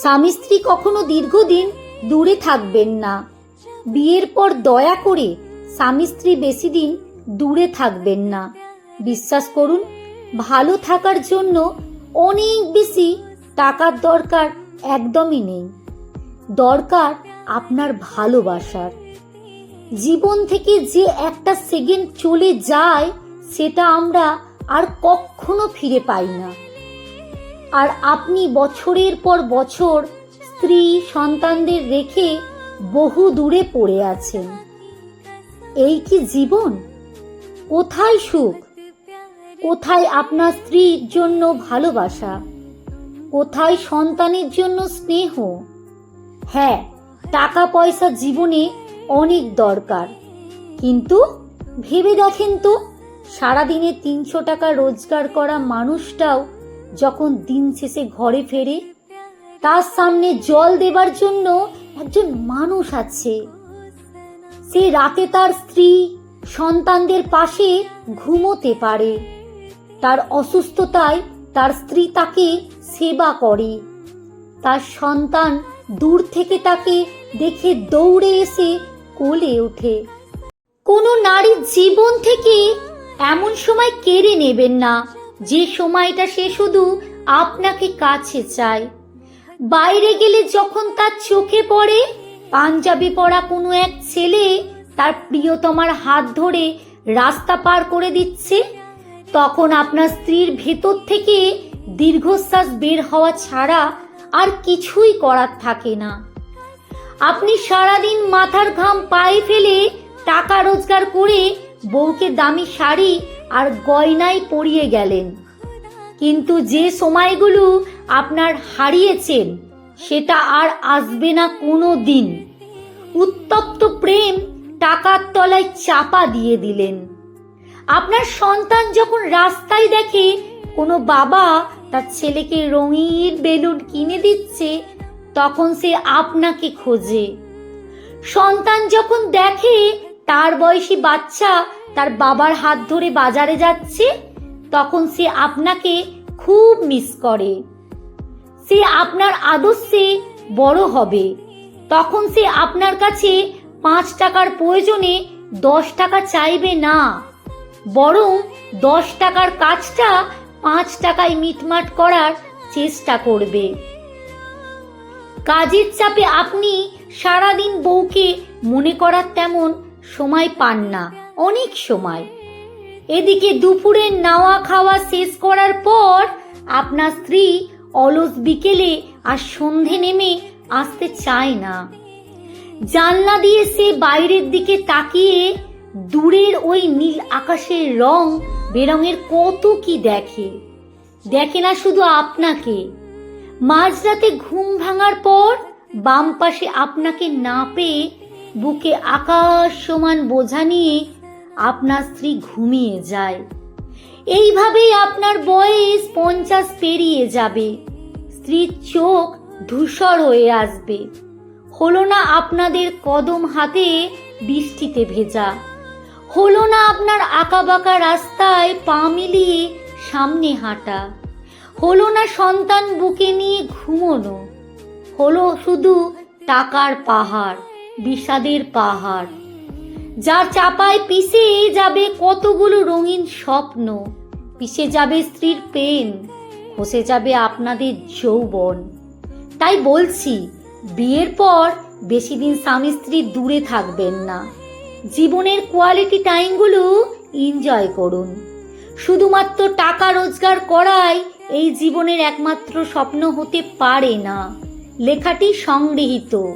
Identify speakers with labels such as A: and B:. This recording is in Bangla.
A: স্বামী স্ত্রী কখনো দীর্ঘদিন দূরে থাকবেন না। বিয়ের পর দয়া করে স্বামী স্ত্রী বেশি দিন দূরে থাকবেন না। বিশ্বাস করুন, ভালো থাকার জন্য অনেক বেশি টাকার দরকার একদমই নেই। দরকার আপনার ভালোবাসার। জীবন থেকে যে একটা সেকেন্ড চলে যায়, সেটা আমরা আর কখনো ফিরে পাই না। আর আপনি বছরের পর বছর স্ত্রী সন্তানদের রেখে বহু দূরে পড়ে আছেন। এই কি জীবন? কোথায় সুখ? কোথায় আপনার স্ত্রীর জন্য ভালোবাসা? কোথায় সন্তানের জন্য স্নেহ? হ্যাঁ টাকা পয়সা জীবনে অনেক দরকার। কিন্তু ভেবে দেখেন তো, সারাদিনে তিনশো টাকা রোজগার করা মানুষটাও যখন দিন শেষে ঘরে ফেরে, তার সামনে জল দেবার জন্য একজন মানুষ আছে। সে রাতে তার স্ত্রী সন্তানদের পাশে ঘুমোতে পারে। তার অসুস্থতায় তার স্ত্রী তাকে সেবা করে। তার সন্তান দূর থেকে তাকে দেখে দৌড়ে এসে কোলে ওঠে। কোনো নারীর জীবন থেকে এমন সময় কেড়ে নেবেন না। যে সময়টা সে শুধু আপনাকে কাছে চায়। বাইরে গেলে যখন তার চোখে পড়ে, পাঞ্জাবি পরা কোনো এক ছেলে তার প্রিয়তমার হাত ধরে রাস্তা পার করে দিচ্ছে, তখন আপনার স্ত্রীর ভেতর থেকে দীর্ঘশ্বাস বের হওয়া ছাড়া আর কিছুই করার থাকে না। আপনি সারাদিন মাথার ঘাম পায়ে ফেলে টাকা রোজগার করে বউকে দামি শাড়ি আর গয়নায় পরিয়ে গেলেন। কিন্তু যে সময়গুলো আপনার হারিয়েছেন, সেটা আর আসবে না কোনো দিন। উত্তপ্ত প্রেম টাকার তলায় চাপা দিয়ে দিলেন। আপনার সন্তান যখন রাস্তায় দেখে কোনো বাবা তার ছেলেকে রঙিন বেলুন কিনে দিচ্ছে, তখন সে আপনাকে খোঁজে। সন্তান যখন দেখে তার বয়সী বাচ্চা তার বাবার হাত ধরে বাজারে যাচ্ছে, তখন সে আপনাকে খুব মিস করে। সে আপনার আদর্শে বড় হবে। তখন সে আপনার কাছে পাঁচ টাকার প্রয়োজনে দশ টাকা চাইবে না, বরং দশ টাকার কাজটা পাঁচ টাকায় মিটমাট করার চেষ্টা করবে। কাজের চাপে আপনি সারাদিন বউকে মনে করার তেমন সময় পান না, অনেক সময়। এদিকে দুপুরের নাওয়া খাওয়া শেষ করার পর আপনার স্ত্রী অলস বিকেলে আর সন্ধে নেমে আসতে চায় না। জানলা দিয়ে সে বাইরের দিকে তাকিয়ে দূরের ওই নীল আকাশের রং বেরঙের কত কি দেখে। দেখে না শুধু আপনাকে। মাঝরাতে ঘুম ভাঙার পর বাম পাশে আপনাকে না পেয়ে বুকে আকাশ সমান বোঝা নিয়ে আপনার স্ত্রী ঘুমিয়ে যায়। এইভাবেই আপনার বয়স পঞ্চাশ পেরিয়ে যাবে। স্ত্রীর চোখ ধূসর হয়ে আসবে। হলো না আপনাদের কদম হাতে বৃষ্টিতে ভেজা। হলো না আপনার আঁকাবাঁকা রাস্তায় পা মিলিয়ে সামনে হাঁটা। হলো না সন্তান বুকে নিয়ে ঘুমোনো। হলো শুধু টাকার পাহাড়। বিষাদের পাহাড়। যার চাপায় পিষে যাবে কতগুলো রঙিন স্বপ্ন। পিষে যাবে স্ত্রীর প্রেম, খসে যাবে আপনাদের যৌবন। তাই বলছি, বিয়ের পর বেশি দিন স্বামী স্ত্রী দূরে থাকবেন না। জীবনের কোয়ালিটি টাইমগুলো এনজয় করুন। শুধুমাত্র টাকা রোজগার করাই এই জীবনের একমাত্র স্বপ্ন হতে পারে না। লেখাটি সংগৃহীত।